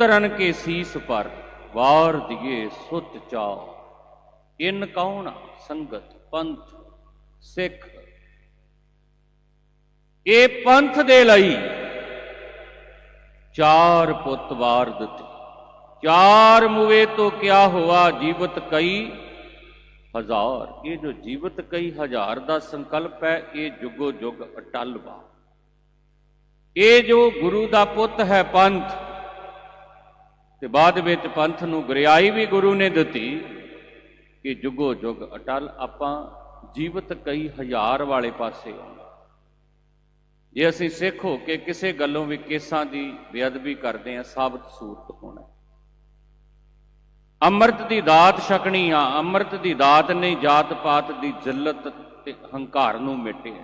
ਤਰਨ ਕੇ ਸੀਸ ਪਰ, ਵਾਰ ਦਿਏ ਸੁਤ ਚਾਓ ਇਨ ਕੌਣ ਸੰਗਤ, ਪੰਥ, ਸਿੱਖ। ਇਹ ਪੰਥ ਦੇ ਲਈ ਚਾਰ ਪੁੱਤ ਵਾਰ ਦਿੱਤੇ। ਚਾਰ ਮੁਵੇ ਤੋਂ ਕਿਆ ਹੋਆ? ਜੀਵਤ ਕਈ ਹਜ਼ਾਰ। ਇਹ ਜੋ ਜੀਵਤ ਕਈ ਹਜ਼ਾਰ ਦਾ ਸੰਕਲਪ ਹੈ, ਇਹ ਜੁਗੋ ਜੁਗ ਅਟਲ ਵਾ। ਇਹ ਜੋ ਗੁਰੂ ਦਾ ਪੁੱਤ ਹੈ ਪੰਥ ਤੇ ਬਾਅਦ ਵਿੱਚ ਪੰਥ ਨੂੰ ਗੁਰਿਆਈ ਵੀ ਗੁਰੂ ਨੇ ਦਿੱਤੀ ਕਿ ਜੁਗੋ ਜੁਗ ਅਟਲ, ਆਪਾਂ ਜੀਵਤ ਕਈ ਹਜ਼ਾਰ ਵਾਲੇ ਪਾਸੇ ਆਉਂਦੇ। ਜੇ ਅਸੀਂ ਸਿੱਖ ਹੋ ਕੇ ਕਿਸੇ ਗੱਲੋਂ ਵੀ ਕੇਸਾਂ ਦੀ ਬੇਅਦਬੀ ਕਰਦੇ ਹਾਂ, ਸਾਬਤ ਸੂਰਤ ਹੋਣਾ। ਅੰਮ੍ਰਿਤ ਦੀ ਦਾਤ ਛਕਣੀ ਆ, ਅੰਮ੍ਰਿਤ ਦੀ ਦਾਤ ਨੇ ਜਾਤ ਪਾਤ ਦੀ ਜ਼ਿੱਲਤ ਤੇ ਹੰਕਾਰ ਨੂੰ ਮਿਟਿਆ।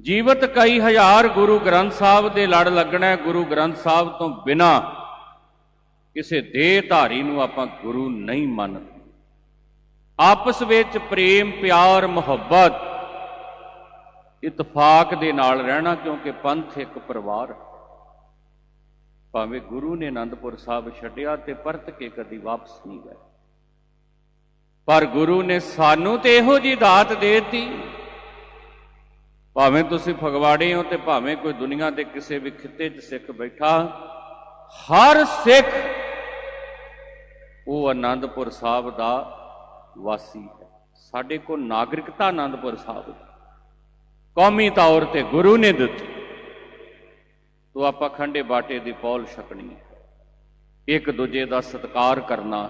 ਜੀਵਤ ਕਈ ਹਜ਼ਾਰ ਗੁਰੂ ਗ੍ਰੰਥ ਸਾਹਿਬ ਦੇ ਲੜ ਲੱਗਣਾ ਗੁਰੂ ਗ੍ਰੰਥ ਸਾਹਿਬ ਤੋਂ ਬਿਨਾ ਕਿਸੇ ਦੇਹ ਧਾਰੀ ਨੂੰ ਆਪਾਂ ਗੁਰੂ ਨਹੀਂ ਮੰਨਦੇ। ਆਪਸ ਵਿੱਚ ਪ੍ਰੇਮ, ਪਿਆਰ, ਮੁਹੱਬਤ, ਇਤਫਾਕ ਦੇ ਨਾਲ ਰਹਿਣਾ ਕਿਉਂਕਿ ਪੰਥ ਇੱਕ ਪਰਿਵਾਰ ਹੈ। ਭਾਵੇਂ ਗੁਰੂ ਨੇ ਅਨੰਦਪੁਰ ਸਾਹਿਬ ਛੱਡਿਆ ਤੇ ਪਰਤ ਕੇ ਕਦੀ ਵਾਪਸ ਨਹੀਂ ਗਏ। ਪਰ ਗੁਰੂ ਨੇ ਸਾਨੂੰ ਤੇ ਇਹੋ ਜੀ ਦਾਤ ਦੇਤੀ। ਭਾਵੇਂ ਤੁਸੀਂ ਫਗਵਾੜੇ ਹੋ ਤੇ ਭਾਵੇਂ ਕੋਈ ਦੁਨੀਆ ਦੇ ਕਿਸੇ ਵੀ ਖਿੱਤੇ 'ਚ ਸਿੱਖ ਬੈਠਾ, ਹਰ ਸਿੱਖ ਉਹ ਆਨੰਦਪੁਰ ਸਾਹਿਬ ਦਾ ਵਾਸੀ ਹੈ। ਸਾਡੇ ਕੋਲ ਨਾਗਰਿਕਤਾ ਆਨੰਦਪੁਰ ਸਾਹਿਬ ਦੀ। ਕੌਮੀ ਤੌਰ ਤੇ ਗੁਰੂ ਨੇ ਦਿੱਤੀ। ਤੋ ਆਪਾਂ ਖੰਡੇ ਬਾਟੇ ਦੀ ਪੌਲ ਛਕਣੀ ਹੈ। ਇੱਕ ਦੂਜੇ ਦਾ ਸਤਿਕਾਰ ਕਰਨਾ